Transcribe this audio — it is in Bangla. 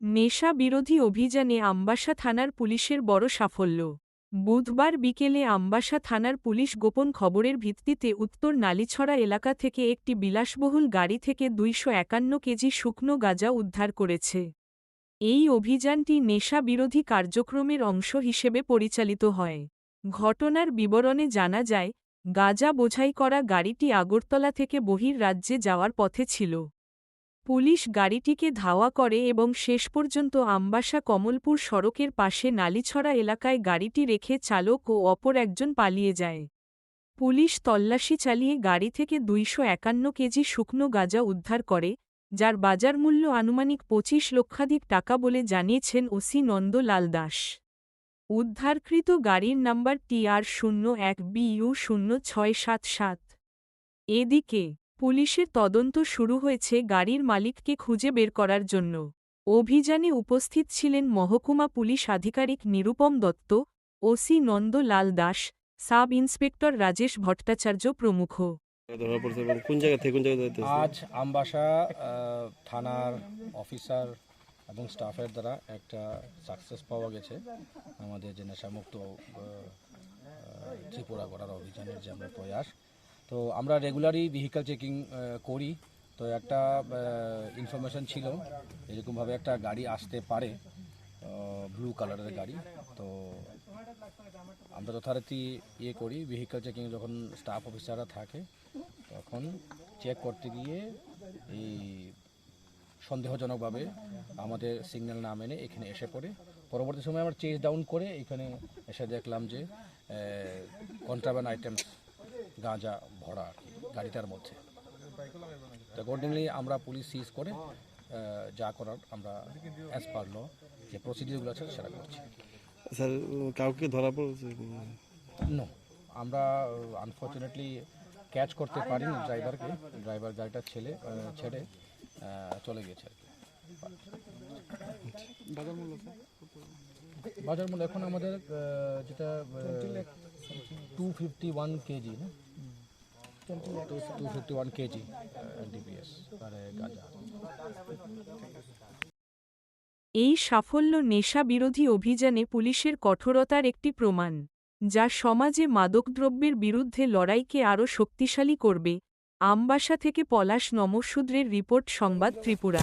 নেশা বিরোধী অভিযানে আম্বাসা থানার পুলিশের বড় সাফল্য। বুধবার বিকেলে আম্বাসা থানার পুলিশ গোপন খবরের ভিত্তিতে উত্তর নালিছড়া এলাকা থেকে একটি বিলাসবহুল গাড়ি থেকে দুইশো একান্ন কেজি শুকনো গাঁজা উদ্ধার করেছে। এই অভিযানটি নেশা বিরোধী কার্যক্রমের অংশ হিসেবে পরিচালিত হয়। ঘটনার বিবরণে জানা যায়, গাঁজা বোঝাই করা গাড়িটি আগরতলা থেকে বহির রাজ্যে যাওয়ার পথে ছিল। পুলিশ গাড়িটিকে ধাওয়া করে এবং শেষ পর্যন্ত আম্বাসা কমলপুর সড়কের পাশে নালিছড়া এলাকায় গাড়িটি রেখে চালক ও অপর একজন পালিয়ে যায়। পুলিশ তল্লাশি চালিয়ে গাড়ি থেকে দুইশো একান্ন কেজি শুকনো গাঁজা উদ্ধার করে, যার বাজার মূল্য আনুমানিক পঁচিশ লক্ষাধিক টাকা বলে জানিয়েছেন ওসি নন্দলাল দাস। উদ্ধারকৃত গাড়ির নাম্বার টিআর শূন্য এক বিইউ শূন্য ছয় সাত সাত। এদিকে পুলিশের তদন্ত শুরু হয়েছে গাড়ির মালিককে খুঁজে বের করার জন্য। অভিযানে উপস্থিত ছিলেন মহকুমা পুলিশ আধিকারিক Nirupam Datta OC Nandalal Das sub inspector Rajesh Bhattacharya প্রমুখ। কোন জায়গা থেকে কোন আজ আমবাসা থানার অফিসার এবং স্টাফের দ্বারা একটা সাকসেস পাওয়া গেছে। আমাদের যে নেশামুক্ত ত্রিপুরা করার অভিযানের যে আমরা প্রয়াস তো আমরা রেগুলারই ভেহিক্যাল চেকিং করি। তো একটা ইনফরমেশন ছিল, এরকমভাবে একটা গাড়ি আসতে পারে ব্লু কালারের গাড়ি। তো আমরা যথারীতি ইয়ে করি ভেহিক্যাল চেকিং যখন স্টাফ অফিসাররা থাকে, তখন চেক করতে গিয়ে এই সন্দেহজনকভাবে আমাদের সিগন্যাল না মেনে এখানে এসে পড়ে। পরবর্তী সময় আমরা চেস ডাউন করে এখানে এসে দেখলাম যে কন্ট্রাব্যান্ড আইটেমস গাঁজা ভরা আর কি গাড়িটার মধ্যে। তো অ্যাকর্ডিংলি আমরা পুলিশ সিজ করে যা করার আমরা অ্যাজ পার ল যে প্রসিডিউরগুলো আছে সেটা করছি। স্যার কাউকে ধরা পড়ছে? নো আমরা আনফর্চুনেটলি ক্যাচ করতে পারিনি ড্রাইভারকে। ড্রাইভার গাড়িটা ছেলে ছেড়ে চলে গেছে আর কি। বাজার মূল্য এখন আমাদের যেটা টু ফিফটি ওয়ান কেজি না? Two fifty one KG DPS মানে গাঁজা। এই সাফল্য নেশা বিরোধী অভিযানে পুলিশের কঠোরতার একটি প্রমাণ যা সমাজে মাদকদ্রব্যের বিরুদ্ধে লড়াইকে আরও শক্তিশালী করবে। আমবাসা থেকে পলাশ নমশূদ্রের রিপোর্ট সংবাদ ত্রিপুরা।